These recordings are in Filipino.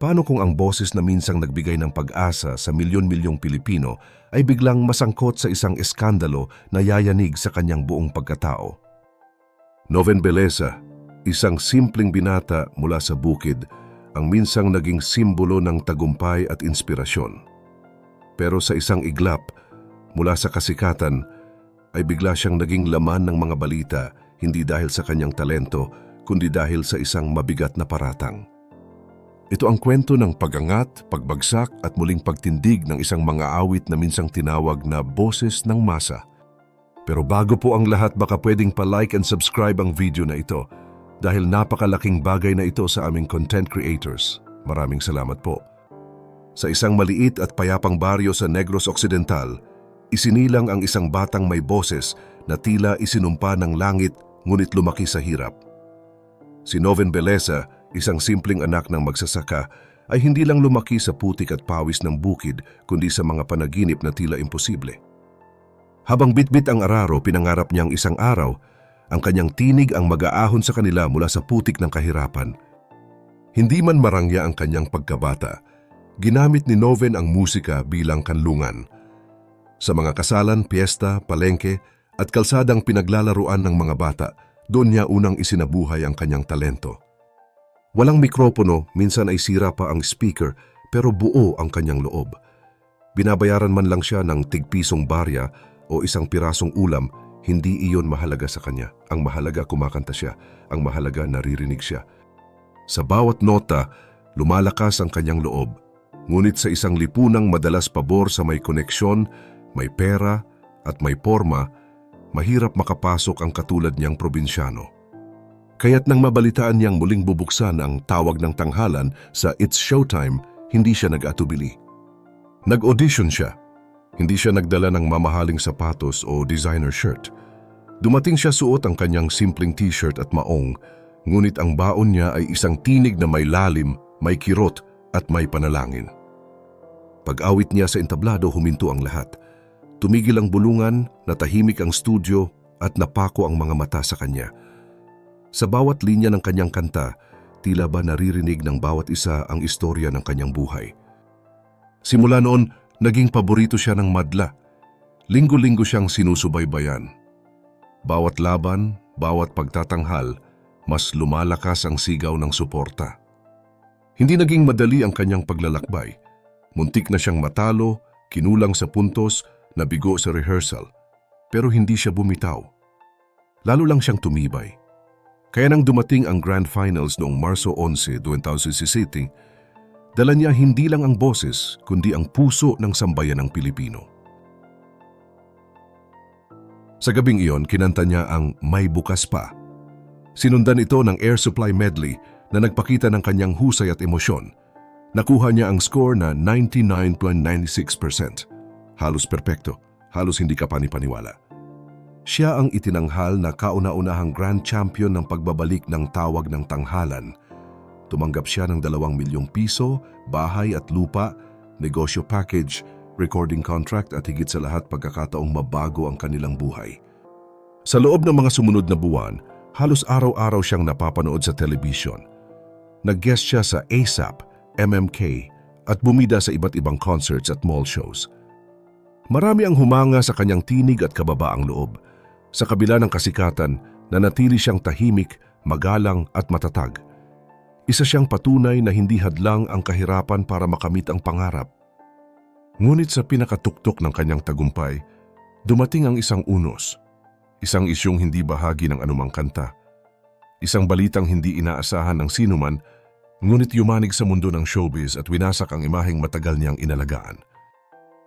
Paano kung ang boses na minsang nagbigay ng pag-asa sa milyon-milyong Pilipino ay biglang masangkot sa isang eskandalo na yayanig sa kanyang buong pagkatao? Noven Beleza, isang simpleng binata mula sa bukid, ang minsang naging simbolo ng tagumpay at inspirasyon. Pero sa isang iglap, mula sa kasikatan, ay bigla siyang naging laman ng mga balita hindi dahil sa kanyang talento, kundi dahil sa isang mabigat na paratang. Ito ang kwento ng pagangat, pagbagsak at muling pagtindig ng isang mga awit na minsang tinawag na boses ng masa. Pero bago po ang lahat baka pwedeng pa-like and subscribe ang video na ito dahil napakalaking bagay na ito sa aming content creators. Maraming salamat po. Sa isang maliit at payapang baryo sa Negros Occidental, isinilang ang isang batang may boses na tila isinumpa ng langit ngunit lumaki sa hirap. Si Noven Beleza, isang simpleng anak ng magsasaka, ay hindi lang lumaki sa putik at pawis ng bukid kundi sa mga panaginip na tila imposible. Habang bitbit ang araro, pinangarap niyang isang araw, ang kanyang tinig ang mag-aahon sa kanila mula sa putik ng kahirapan. Hindi man marangya ang kanyang pagkabata, ginamit ni Noven ang musika bilang kanlungan. Sa mga kasalan, piyesta, palengke at kalsadang pinaglalaruan ng mga bata, doon niya unang isinabuhay ang kanyang talento. Walang mikropono, minsan ay sira pa ang speaker, pero buo ang kanyang loob. Binabayaran man lang siya ng tigpisong barya o isang pirasong ulam, hindi iyon mahalaga sa kanya. Ang mahalaga kumakanta siya, ang mahalaga naririnig siya. Sa bawat nota, lumalakas ang kanyang loob. Ngunit sa isang lipunang madalas pabor sa may koneksyon, may pera at may porma, mahirap makapasok ang katulad niyang probinsyano. Kaya't nang mabalitaan niyang muling bubuksan ang tawag ng tanghalan sa It's Showtime, hindi siya nag-atubili. Nag-audition siya. Hindi siya nagdala ng mamahaling sapatos o designer shirt. Dumating siya suot ang kanyang simpleng t-shirt at maong, ngunit ang baon niya ay isang tinig na may lalim, may kirot at may panalangin. Pag-awit niya sa entablado, huminto ang lahat. Tumigil ang bulungan, natahimik ang studio at napako ang mga mata sa kanya. Sa bawat linya ng kanyang kanta, tila ba naririnig ng bawat isa ang istorya ng kanyang buhay. Simula noon, naging paborito siya ng madla. Linggo-linggo siyang sinusubaybayan. Bawat laban, bawat pagtatanghal, mas lumalakas ang sigaw ng suporta. Hindi naging madali ang kanyang paglalakbay. Muntik na siyang matalo, kinulang sa puntos, nabigo sa rehearsal. Pero hindi siya bumitaw. Lalo lang siyang tumibay. Kaya nang dumating ang Grand Finals noong Marso 11, 2017, dala niya hindi lang ang boses kundi ang puso ng sambayan ng Pilipino. Sa gabing iyon, kinanta niya ang May Bukas Pa. Sinundan ito ng air supply medley na nagpakita ng kanyang husay at emosyon. Nakuha niya ang score na 99.96%. Halos perpekto, halos hindi ka panipaniwala. Siya ang itinanghal na kauna-unahang grand champion ng pagbabalik ng tawag ng tanghalan. Tumanggap siya ng dalawang milyong piso, bahay at lupa, negosyo package, recording contract at higit sa lahat pagkakataong mabago ang kanilang buhay. Sa loob ng mga sumunod na buwan, halos araw-araw siyang napapanood sa television. Nag-guest siya sa ASAP, MMK at bumida sa iba't ibang concerts at mall shows. Marami ang humanga sa kanyang tinig at kababaang loob. Sa kabila ng kasikatan, nanatili siyang tahimik, magalang at matatag. Isa siyang patunay na hindi hadlang ang kahirapan para makamit ang pangarap. Ngunit sa pinakatuktok ng kanyang tagumpay, dumating ang isang unos. Isang isyong hindi bahagi ng anumang kanta. Isang balitang hindi inaasahan ng sinuman, ngunit yumanig sa mundo ng showbiz at winasak ang imaheng matagal niyang inalagaan.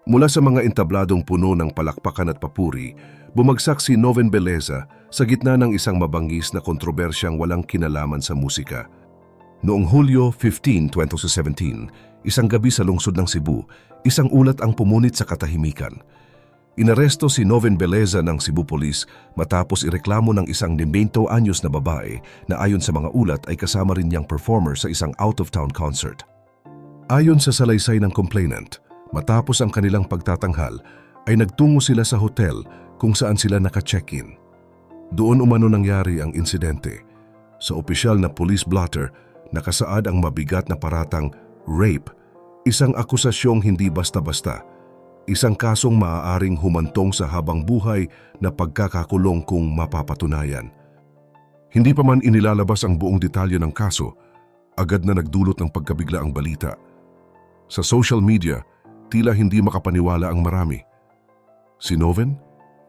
Mula sa mga entabladong puno ng palakpakan at papuri, bumagsak si Noven Beleza sa gitna ng isang mabangis na kontrobersyang walang kinalaman sa musika. Noong Hulyo 15, 2017, isang gabi sa lungsod ng Cebu, isang ulat ang pumunit sa katahimikan. Inaresto si Noven Beleza ng Cebu Police matapos ireklamo ng isang 90 anyos na babae na ayon sa mga ulat ay kasama rin niyang performer sa isang out-of-town concert. Ayon sa salaysay ng complainant, Matapos ang kanilang pagtatanghal, ay nagtungo sila sa hotel kung saan sila naka-check-in. Doon umano nangyari ang insidente. Sa opisyal na police blotter, nakasaad ang mabigat na paratang Rape, isang akusasyong hindi basta-basta. Isang kasong maaaring humantong sa habang buhay na pagkakakulong kung mapapatunayan. Hindi pa man inilalabas ang buong detalye ng kaso, agad na nagdulot ng pagkabigla ang balita. Sa social media, tila hindi makapaniwala ang marami. Si Noven,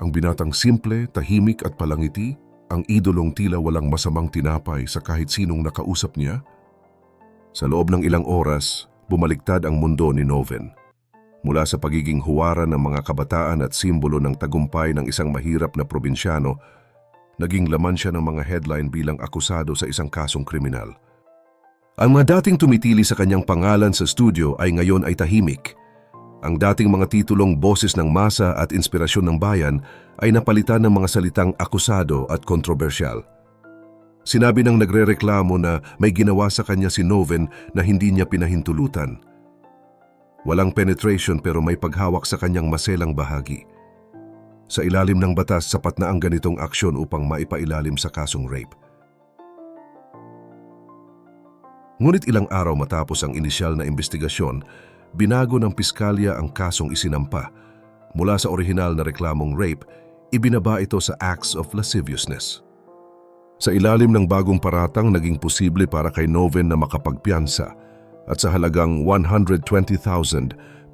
ang binatang simple, tahimik at palangiti, ang idolong tila walang masamang tinapay sa kahit sinong nakausap niya? Sa loob ng ilang oras, bumaliktad ang mundo ni Noven. Mula sa pagiging huwara ng mga kabataan at simbolo ng tagumpay ng isang mahirap na probinsyano, naging laman siya ng mga headline bilang akusado sa isang kasong kriminal. Ang mga dating tumitili sa kanyang pangalan sa studio ay ngayon ay tahimik. Ang dating mga titulong boses ng masa at inspirasyon ng bayan ay napalitan ng mga salitang akusado at kontrobersyal. Sinabi ng nagrereklamo na may ginawa sa kanya si Noven na hindi niya pinahintulutan. Walang penetration pero may paghawak sa kanyang maselang bahagi. Sa ilalim ng batas, sapat na ang ganitong aksyon upang maipailalim sa kasong rape. Ngunit ilang araw matapos ang inisyal na investigasyon, binago ng piskalya ang kasong isinampa. Mula sa orihinal na reklamong rape, ibinaba ito sa acts of lasciviousness. Sa ilalim ng bagong paratang, naging posible para kay Noven na makapagpiansa at sa halagang 120,000,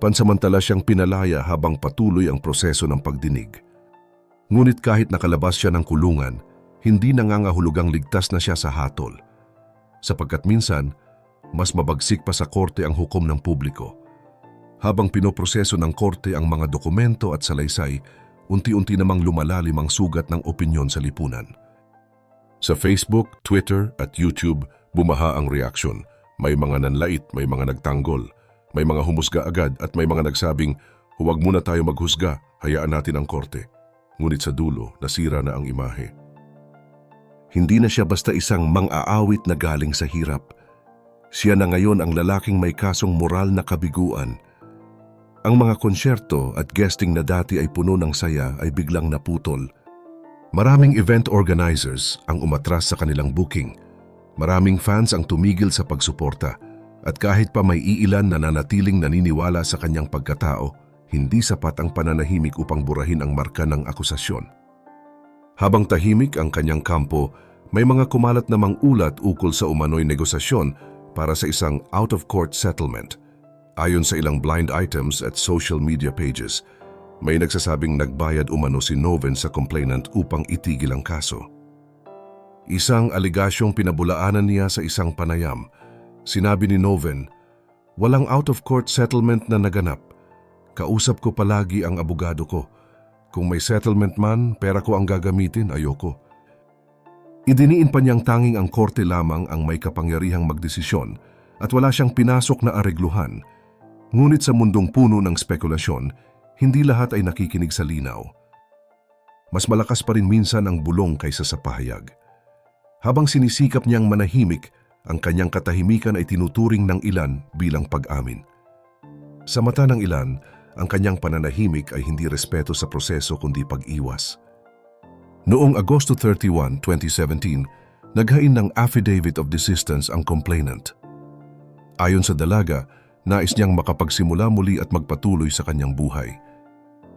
pansamantala siyang pinalaya habang patuloy ang proseso ng pagdinig. Ngunit kahit nakalabas siya ng kulungan, hindi nangangahulugang ligtas na siya sa hatol. Sapagkat minsan, mas mabagsik pa sa korte ang hukom ng publiko. Habang pinoproseso ng korte ang mga dokumento at salaysay, unti-unti namang lumalalim ang sugat ng opinyon sa lipunan. Sa Facebook, Twitter at YouTube, bumaha ang reaksyon. May mga nanlait, may mga nagtanggol, may mga humusga agad at may mga nagsabing, huwag muna tayo maghusga, hayaan natin ang korte. Ngunit sa dulo, nasira na ang imahe. Hindi na siya basta isang mang-aawit na galing sa hirap. Siya na ngayon ang lalaking may kasong moral na kabiguan. Ang mga konsyerto at guesting na dati ay puno ng saya ay biglang naputol. Maraming event organizers ang umatras sa kanilang booking. Maraming fans ang tumigil sa pagsuporta. At kahit pa may iilan na nanatiling naniniwala sa kanyang pagkatao, hindi sapat ang pananahimik upang burahin ang marka ng akusasyon. Habang tahimik ang kanyang kampo, may mga kumalat namang ulat ukol sa umano'y negosasyon para sa isang out-of-court settlement. Ayon sa ilang blind items at social media pages, may nagsasabing nagbayad umano si Noven sa complainant upang itigil ang kaso. Isang aligasyong pinabulaanan niya sa isang panayam. Sinabi ni Noven, walang out-of-court settlement na naganap. Kausap ko palagi ang abogado ko. Kung may settlement man, pera ko ang gagamitin, ayoko. Idiniin pa niyang tanging ang korte lamang ang may kapangyarihang magdesisyon at wala siyang pinasok na aregluhan. Ngunit sa mundong puno ng spekulasyon, hindi lahat ay nakikinig sa linaw. Mas malakas pa rin minsan ang bulong kaysa sa pahayag. Habang sinisikap niyang manahimik, ang kanyang katahimikan ay tinuturing ng ilan bilang pag-amin. Sa mata ng ilan, ang kanyang pananahimik ay hindi respeto sa proseso kundi pag-iwas. Noong Agosto 31, 2017, naghain ng affidavit of desistance ang complainant. Ayon sa dalaga, nais niyang makapagsimula muli at magpatuloy sa kanyang buhay.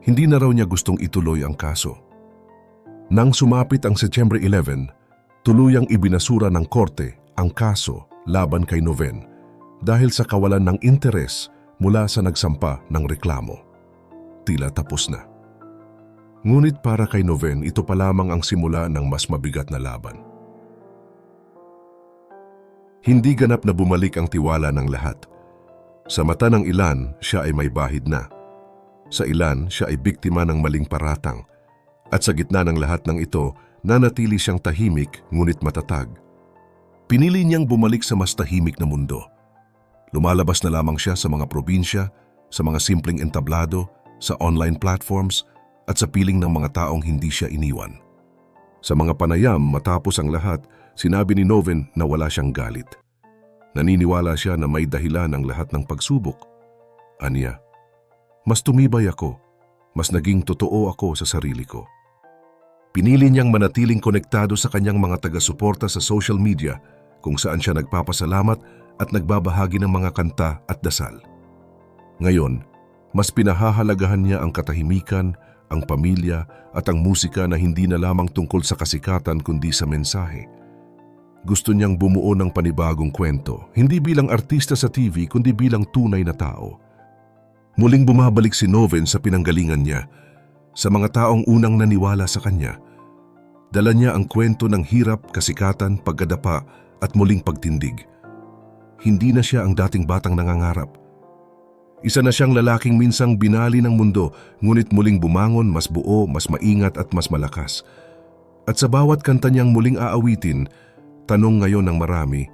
Hindi na raw niya gustong ituloy ang kaso. Nang sumapit ang September 11, tuluyang ibinasura ng korte ang kaso laban kay Noven dahil sa kawalan ng interes mula sa nagsampa ng reklamo. Tila tapos na. Ngunit para kay Noven, ito pa lamang ang simula ng mas mabigat na laban. Hindi ganap na bumalik ang tiwala ng lahat. Sa mata ng ilan, siya ay may bahid na. Sa ilan, siya ay biktima ng maling paratang. At sa gitna ng lahat ng ito, nanatili siyang tahimik ngunit matatag. Pinili niyang bumalik sa mas tahimik na mundo. Lumalabas na lamang siya sa mga probinsya, sa mga simpleng entablado, sa online platforms, at sa piling ng mga taong hindi siya iniwan. Sa mga panayam matapos ang lahat, sinabi ni Noven na wala siyang galit. Naniniwala siya na may dahilan ang lahat ng pagsubok. Anya, mas tumibay ako, mas naging totoo ako sa sarili ko. Pinili niyang manatiling konektado sa kanyang mga taga-suporta sa social media kung saan siya nagpapasalamat at nagbabahagi ng mga kanta at dasal. Ngayon, mas pinahahalagahan niya ang katahimikan, ang pamilya at ang musika na hindi na lamang tungkol sa kasikatan kundi sa mensahe. Gusto niyang bumuo ng panibagong kwento, hindi bilang artista sa TV kundi bilang tunay na tao. Muling bumabalik si Noven sa pinanggalingan niya, sa mga taong unang naniwala sa kanya. Dala niya ang kwento ng hirap, kasikatan, pagkadapa at muling pagtindig. Hindi na siya ang dating batang nangangarap. Isa na siyang lalaking minsang binali ng mundo, ngunit muling bumangon, mas buo, mas maingat at mas malakas. At sa bawat kanta niyang muling aawitin, tanong ngayon ng marami,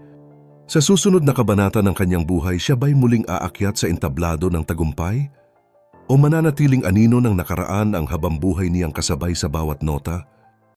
sa susunod na kabanata ng kanyang buhay, siya ba'y muling aakyat sa entablado ng tagumpay? O mananatiling anino ng nakaraan ang habambuhay niyang kasabay sa bawat nota?